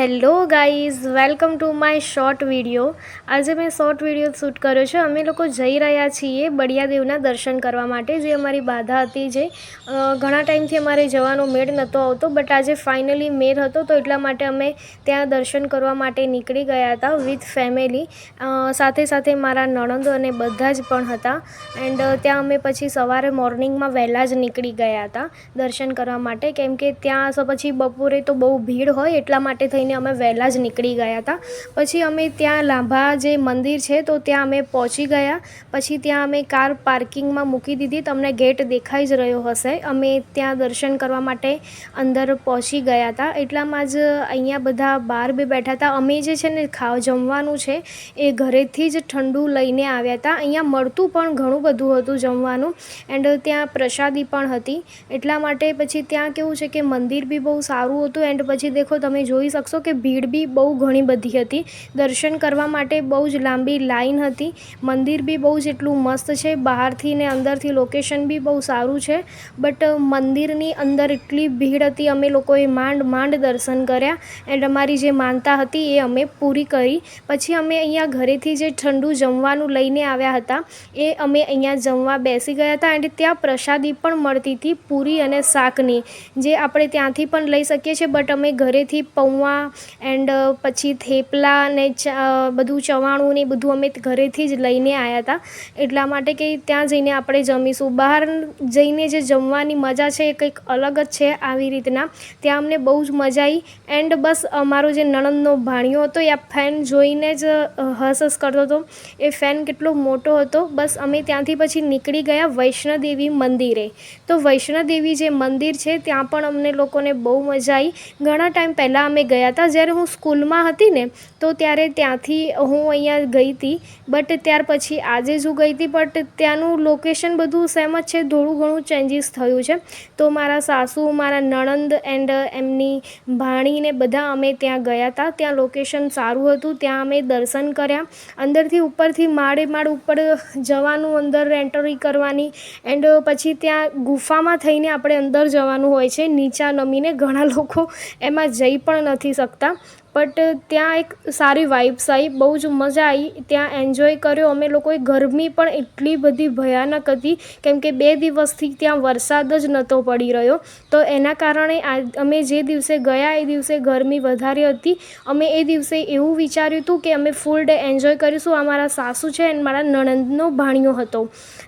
Hello guys, welcome to my short video. આજે મેં short video shoot કર્યો છે. અમે લોકો જઈ રહ્યા છીએ બળિયાદેવના દર્શન કરવા માટે, જે અમારી બાધા હતી જે ઘણા ટાઈમથી અમારે જવાનો મેળ નહોતો આવતો, બટ આજે ફાઇનલી મેળ હતો, તો એટલા માટે અમે ત્યાં દર્શન કરવા માટે નીકળી ગયા હતા વિથ ફેમિલી. સાથે સાથે મારા નણંદો અને બધા જ પણ હતા. એન્ડ ત્યાં અમે પછી સવારે મોર્નિંગમાં વહેલા જ નીકળી ગયા હતા દર્શન કરવા માટે. કેમ કે ત્યાં પછી બપોરે તો બહુ ભીડ હોય એટલા માટે થઈને અમે વહેલા જ નીકળી ગયા હતા. પછી અમે ત્યાં લાંભા જે મંદિર છે તો ત્યાં અમે પહોંચી ગયા. પછી ત્યાં અમે કાર પાર્કિંગમાં મૂકી દીધી. તમને ગેટ દેખાઈ જ રહ્યો હશે. અમે ત્યાં દર્શન કરવા માટે અંદર પહોંચી ગયા હતા. એટલામાં જ અહીંયા બધા બહાર બી બેઠા હતા. અમે જે છે ને ખાવ જમવાનું છે એ ઘરેથી જ ઠંડુ લઈને આવ્યા હતા. અહીંયા મળતું પણ ઘણું બધું હતું જમવાનું. એન્ડ ત્યાં પ્રસાદી પણ હતી. એટલા માટે પછી ત્યાં કેવું છે કે મંદિર બી બહુ સારું હતું. એન્ડ પછી દેખો તમે જોઈ શકશો કે ભીડ બી બહુ ઘણી બધી હતી. દર્શન કરવા માટે બહુ જ લાંબી લાઈન હતી. મંદિર બી બહુ જ એટલું મસ્ત છે. બહારથી ને અંદરથી લોકેશન બી બહુ સારું છે. બટ મંદિરની અંદર એટલી ભીડ હતી, અમે લોકોએ માંડ માંડ દર્શન કર્યા એન્ડ અમારી જે માનતા હતી એ અમે પૂરી કરી. પછી અમે અહીંયા ઘરેથી જે ઠંડુ જમવાનું લઈને આવ્યા હતા, એ અમે અહીંયા જમવા બેસી ગયા હતા એન્ડ ત્યાં પ્રસાદી પણ મળતી હતી પૂરી અને શાકની, જે આપણે ત્યાંથી પણ લઈ શકીએ છીએ. બટ અમે ઘરેથી પૌવા એન્ડ પછી થેપલા ને ચા બધું ચવાણું ને બધું અમે ઘરેથી જ લઈને આવ્યા હતા એટલા માટે કે ત્યાં જઈને આપણે જમીશું. બહાર જઈને જે જમવાની મજા છે એ કંઈક અલગ જ છે આવી રીતના. ત્યાં અમને બહુ જ મજા આવી એન્ડ બસ અમારો જે નણંદનો ભાણિયો હતો, એ આ ફેન જોઈને જ હસ હસ કરતો હતો. એ ફેન કેટલો મોટો હતો. બસ અમે ત્યાંથી પછી નીકળી ગયા વૈષ્ણોદેવી મંદિરે. તો વૈષ્ણોદેવી જે મંદિર છે, ત્યાં પણ અમને લોકોને બહુ મજા આવી ઘણા ટાઈમ પહેલાં અમે ગયા હતા. જ્યારે હું સ્કૂલમાં હતી ને, તો ત્યારે ત્યાંથી હું અહીંયા ગઈ હતી. બટ ત્યાર પછી આજે જ હું ગઈ હતી. બટ ત્યાંનું લોકેશન બધું સેમ જ છે. થોડું ઘણું ચેન્જીસ થયું છે. તો મારા સાસુ, મારા નણંદ એન્ડ એમની ભાણીને બધા અમે ત્યાં ગયા હતા. ત્યાં લોકેશન સારું હતું. ત્યાં અમે દર્શન કર્યા. અંદરથી ઉપરથી માળે માળ ઉપર જવાનું, અંદર એન્ટ્રી કરવાની એન્ડ પછી ત્યાં ગુફામાં થઈને આપણે અંદર જવાનું હોય છે. નીચા નમીને ઘણા લોકો એમાં જઈ પણ નથી શકતા બટ ત્યાં એક સારી વાઇબ્સ આવી બહુ જ મજા આવી ત્યાં એન્જોય કર્યો. અમે લોકોએ ગરમી પણ એટલી બધી ભયાનક હતી, કેમ કે બે દિવસથી ત્યાં વરસાદ જ નહોતો પડી રહ્યો. તો એના કારણે અમે જે દિવસે ગયા એ દિવસે ગરમી વધારે હતી. અમે એ દિવસે એવું વિચાર્યું હતું કે અમે ફૂલ ડે એન્જોય કરીશું. અમારા સાસુ છે અને મારા નણંદનો ભાણિયો હતો.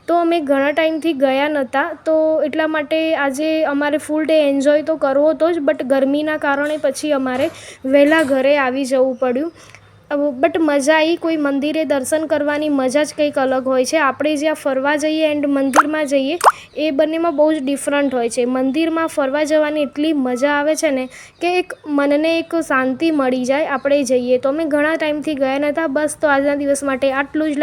તો અમે ઘણા ટાઈમથી ગયા નહોતા તો એટલા માટે આજે અમારે ફૂલ ડે એન્જોય તો કરવો હતો જ, બટ ગરમીના કારણે પછી અમારે વહેલા ઘરે આવી જવું પડ્યું. બટ મજા આવી કોઈ મંદિરે દર્શન કરવાની મજા જ કંઈક અલગ હોય છે. આપણે જ્યાં ફરવા જઈએ એન્ડ મંદિરમાં જઈએ, એ બંનેમાં બહુ જ ડિફરન્ટ હોય છે. મંદિરમાં ફરવા જવાની એટલી મજા આવે છે ને કે એક મનને એક શાંતિ મળી જાય આપણે જઈએ. તો અમે ઘણા ટાઈમથી ગયા નહોતા બસ તો આજના દિવસ માટે આટલું જ.